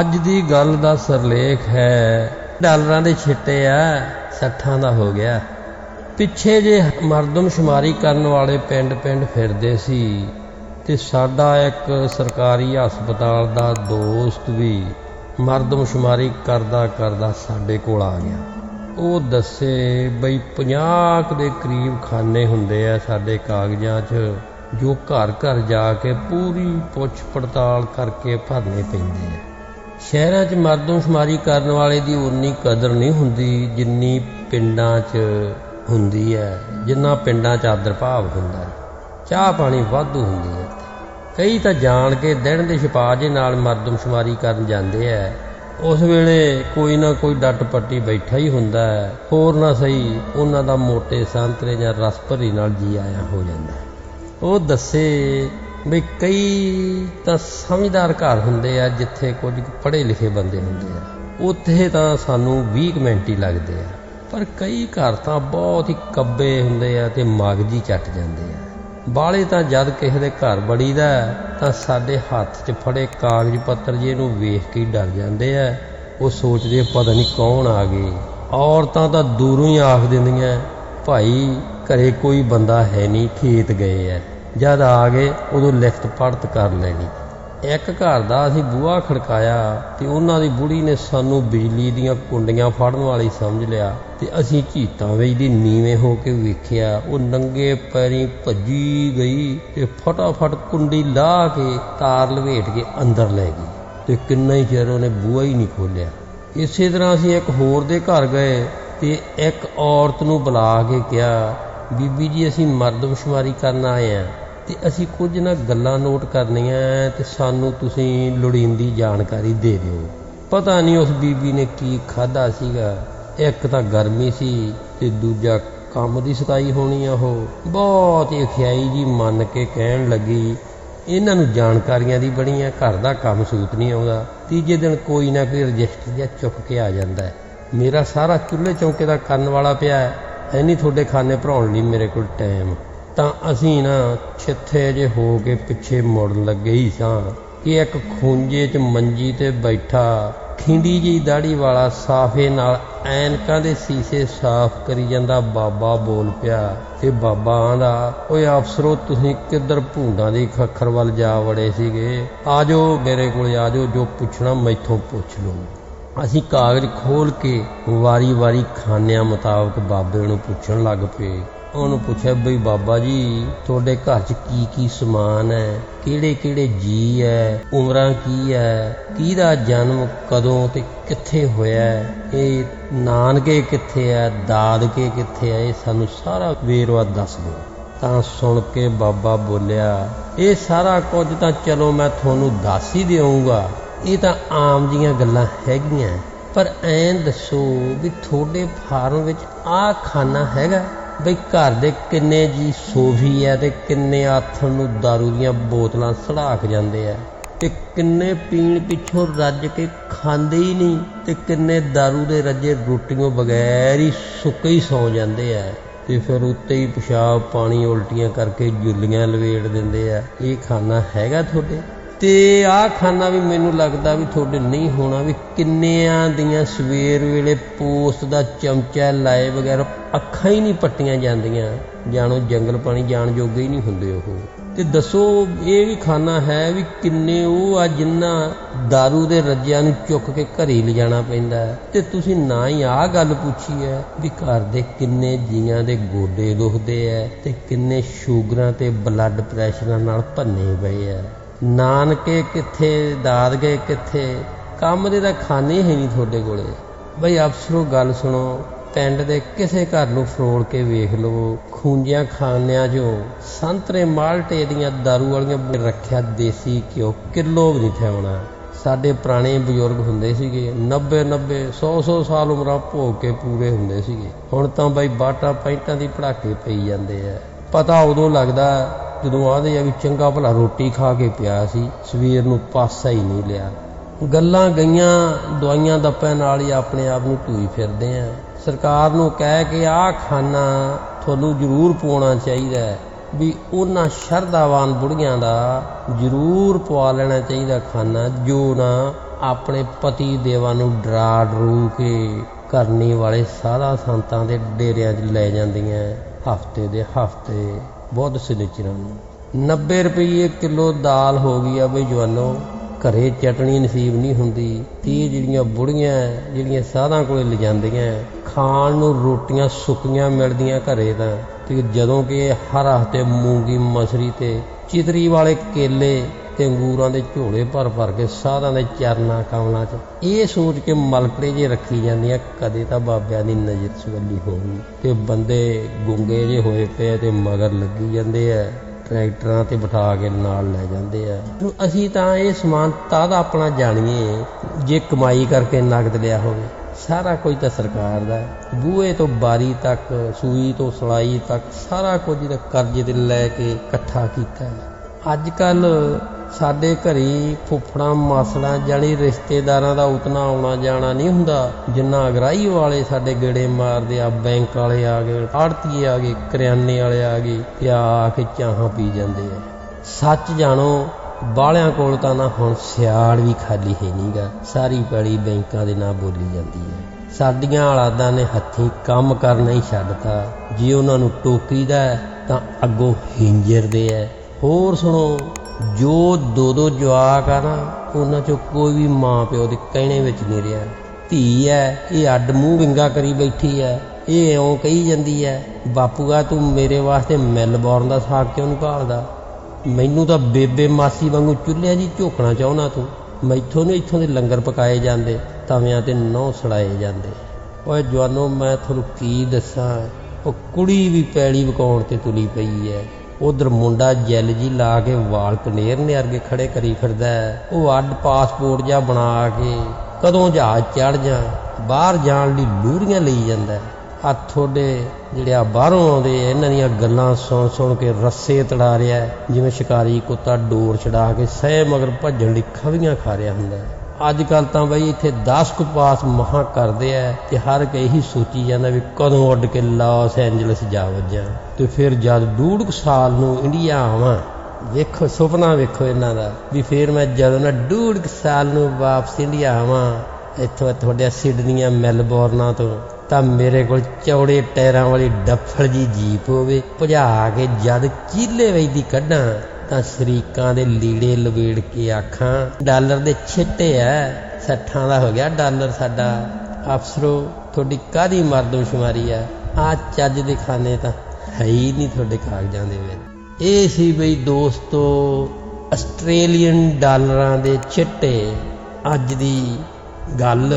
ਅੱਜ ਦੀ ਗੱਲ ਦਾ ਸਰਲੇਖ ਹੈ। ਡਾਲਰਾਂ ਦੇ ਛਿੱਟੇ ਆ, ਸੱਠਾਂ ਦਾ ਹੋ ਗਿਆ। ਪਿੱਛੇ ਜੇ ਮਰਦਮਸ਼ੁਮਾਰੀ ਕਰਨ ਵਾਲੇ ਪਿੰਡ-ਪਿੰਡ ਫਿਰਦੇ ਸੀ ਤੇ ਸਾਡਾ ਇੱਕ ਸਰਕਾਰੀ ਹਸਪਤਾਲ ਦਾ ਦੋਸਤ ਵੀ ਮਰਦਮਸ਼ੁਮਾਰੀ ਕਰਦਾ ਕਰਦਾ ਸਾਡੇ ਕੋਲ ਆ ਗਿਆ। ਉਹ ਦੱਸੇ ਬਈ 50 ਦੇ ਕਰੀਬ ਖਾਨੇ ਹੁੰਦੇ ਆ ਸਾਡੇ ਕਾਗਜ਼ਾਂ 'ਚ, ਜੋ ਘਰ ਘਰ ਜਾ ਕੇ ਪੂਰੀ ਪੁੱਛ ਪੜਤਾਲ ਕਰਕੇ ਭਰਨੇ ਪੈਂਦੇ ਆ। ਸ਼ਹਿਰਾਂ 'ਚ ਮਰਦਮਸ਼ੁਮਾਰੀ ਕਰਨ ਵਾਲੇ ਦੀ ਉਨੀ ਕਦਰ ਨਹੀਂ ਹੁੰਦੀ ਜਿੰਨੀ ਪਿੰਡਾਂ 'ਚ ਹੁੰਦੀ ਹੈ, ਜਿੰਨਾ ਪਿੰਡਾਂ 'ਚ ਆਦਰ ਭਾਵ ਹੁੰਦਾ ਹੈ। ਚਾਹ ਪਾਣੀ ਵਾਧੂ ਹੁੰਦੀ ਹੈ। ਕਈ ਤਾਂ ਜਾਣ ਕੇ ਦਿਨ ਦੇ ਛਪਾਜੇ ਨਾਲ ਮਰਦਮਸ਼ੁਮਾਰੀ ਕਰਨ ਜਾਂਦੇ ਐ ਉਸ ਵੇਲੇ ਕੋਈ ਨਾ ਕੋਈ ਡੱਟ ਪੱਟੀ ਬੈਠਾ ਹੀ ਹੁੰਦਾ ਹੈ। ਹੋਰ ਨਾ ਸਹੀ ਉਹਨਾਂ ਦਾ ਮੋਟੇ ਸੰਤਰੇ ਜਾਂ ਰਸ ਭਰੀ ਨਾਲ ਜੀ ਆਇਆ ਹੋ ਜਾਂਦਾ ਉਹ ਦੱਸੇ ਵੀ ਕਈ ਤਾਂ ਸਮਝਦਾਰ ਘਰ ਹੁੰਦੇ ਆ ਜਿੱਥੇ ਕੁਝ ਪੜ੍ਹੇ ਲਿਖੇ ਬੰਦੇ ਹੁੰਦੇ ਆ। ਉੱਥੇ ਤਾਂ ਸਾਨੂੰ 20 ਕੁ ਮਿੰਟ ਹੀ ਲੱਗਦੇ ਆ। ਪਰ ਕਈ ਘਰ ਤਾਂ ਬਹੁਤ ਹੀ ਕੱਬੇ ਹੁੰਦੇ ਆ ਤੇ ਮਗਜੀ ਚੱਟ ਜਾਂਦੇ ਆ। ਬਾਲੇ ਤਾਂ ਜਦ ਕਿਸੇ ਦੇ ਘਰ ਬੜੀਦਾ ਤਾਂ ਸਾਡੇ ਹੱਥ 'ਚ ਫੜੇ ਕਾਗਜ਼ ਪੱਤਰ ਜੇ ਨੂੰ ਵੇਖ ਕੇ ਡਰ ਜਾਂਦੇ ਆ। ਉਹ ਸੋਚਦੇ ਪਤਾ ਨਹੀਂ ਕੌਣ ਆ ਗਏ। ਔਰਤਾਂ ਤਾਂ ਦੂਰੋਂ ਹੀ ਆਖ ਦਿੰਦੀਆਂ, ਭਾਈ ਘਰੇ ਕੋਈ ਬੰਦਾ ਹੈ ਨਹੀਂ, ਖੇਤ ਗਏ ਐ ਜਦ ਆ ਗਏ, ਉਦੋਂ ਲਿਖਤ ਪੜਤ ਕਰ ਲੈਣੀ। ਇੱਕ ਘਰ ਦਾ ਅਸੀਂ ਬੂਹਾ ਖੜਕਾਇਆ ਤੇ ਉਹਨਾਂ ਦੀ ਬੁੜੀ ਨੇ ਸਾਨੂੰ ਬਿਜਲੀ ਦੀਆਂ ਕੁੰਡੀਆਂ ਫੜਨ ਵਾਲੀ ਸਮਝ ਲਿਆ ਤੇ ਅਸੀਂ ਝੀਤਾਂ ਵਿੱਚ ਦੀ ਨੀਵੇਂ ਹੋ ਕੇ ਵੇਖਿਆ, ਉਹ ਨੰਗੇ ਪੈਰੀ ਭੱਜੀ ਗਈ ਤੇ ਫਟਾਫਟ ਕੁੰਡੀ ਲਾ ਕੇ ਤਾਰ ਲਵੇਟ ਕੇ ਅੰਦਰ ਲੈ ਗਈ ਤੇ ਕਿੰਨਾ ਹੀ ਚਿਰ ਉਹਨੇ ਬੂਹਾ ਹੀ ਨਹੀਂ ਖੋਲਿਆ ਇਸੇ ਤਰ੍ਹਾਂ ਅਸੀਂ ਇੱਕ ਹੋਰ ਦੇ ਘਰ ਗਏ ਤੇ ਇੱਕ ਔਰਤ ਨੂੰ ਬੁਲਾ ਕੇ ਕਿਹਾ, ਬੀਬੀ ਜੀ, ਅਸੀਂ ਮਰਦਮਸ਼ੁਮਾਰੀ ਕਰਨ ਆਏ ਆ। ਤੇ ਅਸੀਂ ਕੁਝ ਨਾ ਗੱਲਾਂ ਨੋਟ ਕਰਨੀਆਂ ਤੇ ਸਾਨੂੰ ਤੁਸੀਂ ਲੋੜੀਂਦੀ ਜਾਣਕਾਰੀ ਦੇ ਦਿਓ। ਪਤਾ ਨਹੀਂ ਉਸ ਬੀਬੀ ਨੇ ਕੀ ਖਾਦਾ ਸੀਗਾ। ਇੱਕ ਤਾਂ ਗਰਮੀ ਸੀ ਤੇ ਦੂਜਾ ਕੰਮ ਦੀ ਸਤਾਈ ਹੋਣੀ ਆ ਉਹ। ਬਹੁਤ ਹੀ ਖਿਆਈ ਜੀ ਮੰਨ ਕੇ ਕਹਿਣ ਲੱਗੀ, ਇਹਨਾਂ ਨੂੰ ਜਾਣਕਾਰੀਆਂ ਦੀ ਬੜੀਆਂ ਘਰ ਦਾ ਕੰਮ ਸੂਤ ਨਹੀਂ ਆਉਂਦਾ। ਤੀਜੇ ਦਿਨ ਕੋਈ ਨਾ ਕੋਈ ਰਜਿਸਟਰ ਜਾਂ ਚੁੱਕ ਕੇ ਆ ਜਾਂਦਾ ਮੇਰਾ ਸਾਰਾ ਚੁੱਲ੍ਹੇ ਚੌਂਕੇ ਦਾ ਕਰਨ ਵਾਲਾ ਪਿਆ ਹੈ। ਹੈ ਨਹੀਂ ਤੁਹਾਡੇ ਖਾਨੇ ਭਰਾਉਣ ਲਈ ਮੇਰੇ ਕੋਲ ਟਾਈਮ ਤਾਂ ਅਸੀਂ ਨਾ ਛਿੱਥੇ ਜੇ ਹੋ ਕੇ ਪਿੱਛੇ ਮੁੜਨ ਲੱਗੇ ਹੀ ਸਾਂ ਕਿ ਇੱਕ ਖੂੰਜੇ 'ਚ ਮੰਜੀ ਤੇ ਬੈਠਾ ਖਿੰਡੀ ਜੀ ਦਾੜੀ ਵਾਲਾ ਸਾਫੇ ਨਾਲ ਐਨਕਾਂ ਦੇ ਸੀਸੇ ਸਾਫ਼ ਕਰੀ ਜਾਂਦਾ ਬਾਬਾ ਬੋਲ ਪਿਆ ਤੇ ਬਾਬਾ ਆਂਦਾ, ਓਏ ਅਫਸਰੋ, ਤੁਸੀਂ ਕਿੱਧਰ ਭੂੰਡਾਂ ਦੀ ਖੱਖਰ ਵੱਲ ਜਾ ਵੜੇ ਸੀਗੇ? ਆਜੋ ਮੇਰੇ ਕੋਲ ਆਜੋ, ਜੋ ਪੁੱਛਣਾ ਮੈਥੋਂ ਪੁੱਛ ਲਓ। ਅਸੀਂ ਕਾਗਜ਼ ਖੋਲ ਕੇ ਵਾਰੀ-ਵਾਰੀ ਖਾਨਿਆਂ ਮੁਤਾਬਕ ਬਾਬੇ ਨੂੰ ਪੁੱਛਣ ਲੱਗ ਪਏ। ਉਹਨੂੰ ਪੁੱਛਿਆ, ਬਈ ਬਾਬਾ ਜੀ, ਤੁਹਾਡੇ ਘਰ 'ਚ ਕੀ ਕੀ ਸਮਾਨ ਹੈ? ਕਿਹੜੇ ਕਿਹੜੇ ਜੀ ਹੈ? ਉਮਰਾਂ ਕੀ ਹੈ? ਕਿਹਦਾ ਜਨਮ ਕਦੋਂ ਤੇ ਕਿੱਥੇ ਹੋਇਆ ਇਹ ਨਾਨਕੇ ਕਿੱਥੇ ਹੈ? ਦਾਦਕੇ ਕਿੱਥੇ ਹੈ? ਇਹ ਸਾਨੂੰ ਸਾਰਾ ਵੇਰਵਾ ਦੱਸ ਦਿਓ। ਤਾਂ ਸੁਣ ਕੇ ਬਾਬਾ ਬੋਲਿਆ, ਇਹ ਸਾਰਾ ਕੁਝ ਤਾਂ ਚਲੋ ਮੈਂ ਤੁਹਾਨੂੰ ਦੱਸ ਹੀ ਦੇਵਾਂਗਾ ਇਹ ਤਾਂ ਆਮ ਜੀਆਂ ਗੱਲਾਂ ਹੈਗੀਆਂ। ਪਰ ਐਂ ਦੱਸੋ ਵੀ ਤੁਹਾਡੇ ਫਾਰਮ ਵਿੱਚ ਆਹ ਖਾਨਾ ਹੈਗਾ? ਬਈ ਘਰ ਦੇ ਕਿੰਨੇ ਜੀ ਸੋਫੀ ਹੈ ਤੇ ਕਿੰਨੇ ਆਥਣ ਨੂੰ दारू ਦੀਆਂ ਬੋਤਲਾਂ ਸੜਾਕ ਜਾਂਦੇ ਆ ਤੇ ਕਿੰਨੇ ਪੀਣ ਪਿੱਛੋਂ ਰੱਜ ਕੇ ਖਾਂਦੇ ਹੀ ਨਹੀਂ ਤੇ ਕਿੰਨੇ दारू ਦੇ ਰੱਜੇ ਰੋਟੀਆਂ ਬਗੈਰ ਹੀ ਸੁੱਕੇ ਹੀ ਸੌ ਜਾਂਦੇ ਆ ਤੇ ਫਿਰ ਉੱਤੇ ਹੀ ਪਿਸ਼ਾਬ ਪਾਣੀ ਉਲਟੀਆਂ ਕਰਕੇ ਜੁੱਲੀਆਂ ਲਵੇੜ ਦਿੰਦੇ ਆ ਇਹ ਖਾਣਾ ਹੈਗਾ ਤੁਹਾਡੇ ਤੇ ਆਹ ਖਾਨਾ ਵੀ ਮੈਨੂੰ ਲੱਗਦਾ ਵੀ ਤੁਹਾਡੇ ਨਹੀਂ ਹੋਣਾ ਵੀ ਕਿੰਨਿਆਂ ਦੀਆਂ ਸਵੇਰ ਵੇਲੇ ਪੋਸਟ ਦਾ ਚਮਚਾ ਲਾਏ ਵਗੈਰਾ ਅੱਖਾਂ ਹੀ ਨਹੀਂ ਪੱਟੀਆਂ ਜਾਂਦੀਆਂ। ਜਾਣੋ ਜੰਗਲ ਪਾਣੀ ਜਾਣ ਜੋਗੇ ਹੀ ਨਹੀਂ ਹੁੰਦੇ ਉਹ। ਤੇ ਦੱਸੋ ਇਹ ਵੀ ਖਾਣਾ ਹੈ ਵੀ ਕਿੰਨੇ ਉਹ ਆ ਜਿਨ੍ਹਾਂ दारू ਦੇ ਰੱਜਿਆਂ ਨੂੰ ਚੁੱਕ ਕੇ ਘਰੇ ਲਿਜਾਣਾ ਪੈਂਦਾ ਤੇ ਤੁਸੀਂ ਨਾ ਹੀ ਆਹ ਗੱਲ ਪੁੱਛੀ ਹੈ ਵੀ ਘਰ ਦੇ ਕਿੰਨੇ ਜੀਆਂ ਦੇ ਗੋਡੇ ਦੁਖਦੇ ਐ ਤੇ ਕਿੰਨੇ ਸ਼ੂਗਰਾਂ ਤੇ ਬਲੱਡ ਪ੍ਰੈਸ਼ਰਾਂ ਨਾਲ ਭੰਨੇ ਪਏ ਐ ਨਾਨਕੇ ਕਿੱਥੇ, ਦਾਦਕੇ ਕਿੱਥੇ, ਕੰਮ ਦੇ ਤਾਂ ਖਾਨੇ ਹੈ ਨਹੀਂ ਤੁਹਾਡੇ ਕੋਲੇ। ਬਈ ਅਫਸਰੋ ਗੱਲ ਸੁਣੋ, ਪਿੰਡ ਦੇ ਕਿਸੇ ਘਰ ਨੂੰ ਫਰੋਲ ਕੇ ਵੇਖ ਲਵੋ, ਖੂੰਜਿਆਂ ਖਾਨਿਆਂ 'ਚੋਂ, ਸੰਤਰੇ ਮਾਲਟੇ ਦੀਆਂ दारू ਵਾਲੀਆਂ ਰੱਖਿਆ ਦੇਸੀ ਘਿਓ ਕਿਲੋ ਵੀ ਨਹੀਂ ਥਿਆਉਣਾ ਸਾਡੇ ਪੁਰਾਣੇ ਬਜ਼ੁਰਗ ਹੁੰਦੇ ਸੀਗੇ 90 90 100 100 ਸਾਲ ਉਮਰਾਂ ਭੋਗ ਕੇ ਪੂਰੇ ਹੁੰਦੇ ਸੀਗੇ। ਹੁਣ ਤਾਂ ਬਈ ਬਾਟਾ ਪੈਂਟਾਂ ਦੀ ਪੜਾਕੇ ਪਈ ਜਾਂਦੇ ਆ। ਪਤਾ ਉਦੋਂ ਲੱਗਦਾ ਜਦੋਂ ਆਦੇ ਆ ਵੀ ਚੰਗਾ ਭਲਾ ਰੋਟੀ ਖਾ ਕੇ ਪਿਆ ਸੀ, ਸਵੇਰ ਨੂੰ ਪਾਸਾ ਹੀ ਨਹੀਂ ਲਿਆ। ਗੱਲਾਂ ਗਈਆਂ, ਦਵਾਈਆਂ ਦੱਪਿਆਂ ਨਾਲ ਹੀ ਆਪਣੇ ਆਪ ਨੂੰ ਧੂਈ ਫਿਰਦੇ ਆ। ਸਰਕਾਰ ਨੂੰ ਕਹਿ ਕੇ ਆਹ ਖਾਨਾ ਤੁਹਾਨੂੰ ਜ਼ਰੂਰ ਪਾਉਣਾ ਚਾਹੀਦਾ ਵੀ ਉਹਨਾਂ ਸ਼ਰਧਾਵਾਨ ਬੁੜੀਆਂ ਦਾ ਜ਼ਰੂਰ ਪਵਾ ਲੈਣਾ ਚਾਹੀਦਾ ਖਾਨਾ, ਜੋ ਨਾ ਆਪਣੇ ਪਤੀ ਦੇਵਾਂ ਨੂੰ ਡਰਾ ਡਰੂ ਕੇ ਕਰਨੀ ਵਾਲੇ ਸਾਧਾ ਸੰਤਾਂ ਦੇ ਡੇਰਿਆਂ 'ਚ ਲੈ ਜਾਂਦੀਆਂ ਹਫ਼ਤੇ ਦੇ ਹਫ਼ਤੇ। ਬਹੁਤ ਸਨਿਚਰਾਂ 90 ਰੁਪਏ ਕਿਲੋ ਦਾਲ ਹੋ ਗਈ ਆ ਬਈ ਜਵਾਨੋ। ਘਰੇ ਚਟਣੀ ਨਸੀਬ ਨਹੀਂ ਹੁੰਦੀ। ਇਹ ਜਿਹੜੀਆਂ ਬੁੜੀਆਂ ਜਿਹੜੀਆਂ ਸਾਧਾਂ ਕੋਲੇ ਲਿਜਾਂਦੀਆਂ ਖਾਣ ਨੂੰ ਰੋਟੀਆਂ ਸੁੱਕੀਆਂ ਮਿਲਦੀਆਂ ਘਰੇ ਤਾਂ। ਤੇ ਜਦੋਂ ਕਿ ਹਰ ਹਫ਼ਤੇ ਮੂੰਗੀ ਮਸਰੀ ਤੇ ਚਿਤਰੀ ਵਾਲੇ ਕੇਲੇ ਤੇ ਅੰਗੂਰਾਂ ਦੇ ਝੋਲੇ ਭਰ ਭਰ ਕੇ ਸਾਧਾਂ ਦੇ ਚਰਨਾਂ ਕਮਲਾਂ 'ਚ। ਇਹ ਸੋਚ ਕੇ ਮਲਕੜੇ ਜੇ ਰੱਖੀ ਜਾਂਦੀਆਂ ਕਦੇ ਤਾਂ ਬਾਬਿਆਂ ਦੀ ਨਜ਼ਰ ਸਵੱਲੀ ਹੋਊਗੀ। ਤੇ ਬੰਦੇ ਗੁੰਗੇ ਜੇ ਹੋਏ ਪਏ ਤੇ ਮਗਰ ਲੱਗੀ ਜਾਂਦੇ ਆ, ਟਰੈਕਟਰਾਂ ਤੇ ਬਿਠਾ ਕੇ ਨਾਲ ਲੈ ਜਾਂਦੇ ਆ। ਅਸੀਂ ਤਾਂ ਇਹ ਸਮਾਨ ਤਦ ਆਪਣਾ ਜਾਣੀਏ, ਜੇ ਕਮਾਈ ਕਰਕੇ ਨਗਦ ਲਿਆ ਹੋਵੇ। ਸਾਰਾ ਕੁਝ ਤਾਂ ਸਰਕਾਰ ਦਾ ਬੂਹੇ ਤੋਂ ਬਾਰੀ ਤੱਕ, ਸੂਈ ਤੋਂ ਸਲਾਈ ਤੱਕ ਸਾਰਾ ਕੁਝ ਇਹਦਾ ਕਰਜ਼ੇ ਤੇ ਲੈ ਕੇ ਇਕੱਠਾ ਕੀਤਾ ਅੱਜ ਕੱਲ ਸਾਡੇ ਘਰੀ ਫੁੱਫੜਾਂ, ਮਾਸੜਾਂ ਜਾਣੀ ਰਿਸ਼ਤੇਦਾਰਾਂ ਦਾ ਉਤਨਾ ਆਉਣਾ ਜਾਣਾ ਨਹੀਂ ਹੁੰਦਾ। ਜਿੰਨਾ ਅਗਰਾਈ ਵਾਲੇ ਸਾਡੇ ਗੇੜੇ ਮਾਰਦੇ ਆ, ਬੈਂਕ ਵਾਲੇ ਆ ਗਏ, ਆੜਤੀਏ ਆ ਗਏ, ਕਰਿਆਨੇ ਵਾਲੇ ਆ ਗਏ ਤੇ ਆ ਕੇ ਚਾਹਾਂ ਪੀ ਜਾਂਦੇ ਆ। ਸੱਚ ਜਾਣੋ ਬਾਲਿਆਂ ਕੋਲ ਤਾਂ ਨਾ ਹੁਣ ਸਿਆੜ ਵੀ ਖਾਲੀ ਹੈ ਨਹੀਂਗਾ ਸਾਰੀ ਪੈੜੀ ਬੈਂਕਾਂ ਦੇ ਨਾਂ ਬੋਲੀ ਜਾਂਦੀ ਹੈ। ਸਾਡੀਆਂ ਔਲਾਦਾਂ ਨੇ ਹੱਥੀਂ ਕੰਮ ਕਰਨਾ ਹੀ ਛੱਡਤਾ ਜੇ ਉਹਨਾਂ ਨੂੰ ਟੋਕੀਦਾ ਦਾ ਤਾਂ ਅੱਗੋਂ ਹਿੰਜਰ ਦੇ ਐ ਹੋਰ ਸੁਣੋ ਜੋ ਦੋ ਦੋ ਜਵਾਕ ਆ ਨਾ, ਉਹਨਾਂ ਚੋਂ ਕੋਈ ਵੀ ਮਾਂ ਪਿਓ ਦੇ ਕਹਿਣੇ ਵਿੱਚ ਨਹੀਂ ਰਿਹਾ। ਧੀ ਐ, ਇਹ ਅੱਡ ਮੂੰਹ ਵਿੰਗਾ ਕਰੀ ਬੈਠੀ ਐ, ਇਹ ਇਉਂ ਕਹੀ ਜਾਂਦੀ ਐ, ਬਾਪੂਆ, ਤੂੰ ਮੇਰੇ ਵਾਸਤੇ ਮੈਲਬੌਰਨ ਦਾ ਸਾਗ ਕਿਉਂ ਨਹੀਂ ਭਾਲਦਾ? ਮੈਨੂੰ ਤਾਂ ਬੇਬੇ ਮਾਸੀ ਵਾਂਗੂ ਚੁੱਲ੍ਹਿਆਂ ਜੀ ਝੋਕਣਾ ਚਾਹੁੰਦਾ ਤੂੰ। ਮੈਥੋਂ ਨਹੀਂ ਇੱਥੋਂ ਦੇ ਲੰਗਰ ਪਕਾਏ ਜਾਂਦੇ, ਤਵਿਆਂ ਤੇ ਨੌ ਸੜਾਏ ਜਾਂਦੇ। ਓਏ ਜਵਾਨੋ, ਮੈਂ ਤੁਹਾਨੂੰ ਕੀ ਦੱਸਾਂ? ਉਹ ਕੁੜੀ ਵੀ ਪੈਲੀ ਵਕਾਉਣ ਤੇ ਤੁਲੀ ਪਈ ਐ। ਉਧਰ ਮੁੰਡਾ ਜੈਲ ਜੀ ਲਾ ਕੇ ਵਾਲ ਕਨੇਰ ਨੇ ਅਰਗੇ ਖੜੇ ਕਰੀ ਫਿਰਦਾ ਹੈ। ਉਹ ਅੱਡ ਪਾਸਪੋਰਟ ਜਾਂ ਬਣਾ ਕੇ ਕਦੋਂ ਜਹਾਜ਼ ਚੜ ਜਾ ਬਾਹਰ ਜਾਣ ਲਈ ਲੂਰੀਆਂ ਲਈ ਜਾਂਦਾ ਆ ਤੁਹਾਡੇ ਜਿਹੜੇ ਆ ਬਾਹਰੋਂ ਆਉਂਦੇ, ਇਹਨਾਂ ਦੀਆਂ ਗੱਲਾਂ ਸੁਣ ਸੁਣ ਕੇ ਰੱਸੇ ਤੜਾ ਰਿਹਾ ਜਿਵੇਂ ਸ਼ਿਕਾਰੀ ਕੁੱਤਾ ਡੋਰ ਛਡਾ ਕੇ ਸਹਿ ਮਗਰ ਭੱਜਣ ਲਈ ਖਵੀਆਂ ਖਾ ਰਿਹਾ ਹੁੰਦਾ ਹੈ। ਅੱਜ ਕੱਲ ਤਾਂ ਬਈ ਇੱਥੇ 10 ਕੁ ਪਾਸ ਮਹਾ ਕਰਦੇ ਆ ਤੇ ਹਰ ਇੱਕ ਇਹੀ ਸੋਚੀ ਜਾਂਦਾ ਵੀ ਕਦੋਂ ਉੱਡ ਕੇ ਲਾਸ ਐਂਜਲਸ ਜਾ ਵੱਜਾਂ। ਤੇ ਫਿਰ ਜਦ ਡੂਢ ਕੁ ਸਾਲ ਨੂੰ ਇੰਡੀਆ ਆਵਾਂ, ਵੇਖੋ, ਸੁਪਨਾ ਵੇਖੋ ਇਹਨਾਂ ਦਾ, ਵੀ ਫਿਰ ਮੈਂ ਜਦੋਂ ਨਾ ਡੂਢ ਕੁ ਸਾਲ ਨੂੰ ਵਾਪਸ ਇੰਡੀਆ ਆਵਾਂ, ਇੱਥੋਂ ਤੁਹਾਡੇ ਸਿਡਨੀਆਂ, ਮੈਲਬੌਰਨਾਂ ਤੋਂ, ਤਾਂ ਮੇਰੇ ਕੋਲ ਚੌੜੇ ਟਾਇਰਾਂ ਵਾਲੀ ਡੱਫੜ ਜੀ ਜੀਪ ਹੋਵੇ, ਭਜਾ ਕੇ ਜਦ ਚੀਲੇ ਵੈਦੀ ਕੱਢਾਂ। ਤਾਂ ਸ਼ਰੀਕਾਂ ਦੇ ਲੀੜੇ ਲਵੇੜ ਕੇ ਆਖਾਂ, ਡਾਲਰ ਦੇ ਛਿੱਟੇ ਐ, ਸੱਠਾਂ ਦਾ ਹੋ ਗਿਆ ਡਾਲਰ ਸਾਡਾ। ਅਫਸਰੋ, ਤੁਹਾਡੀ ਕਾਦੀ ਮਰਦਮਸ਼ੁਮਾਰੀ ਆ ਆ ਚੱਜ ਦੇ ਖਾਨੇ ਤਾਂ ਹੈ ਹੀ ਨਹੀਂ ਤੁਹਾਡੇ ਕਾਗਜ਼ਾਂ ਦੇ ਵਿੱਚ। ਇਹ ਸੀ ਬਈ ਦੋਸਤੋ, ਆਸਟ੍ਰੇਲੀਅਨ ਡਾਲਰਾਂ ਦੇ ਛਿੱਟੇ। ਅੱਜ ਦੀ ਗੱਲ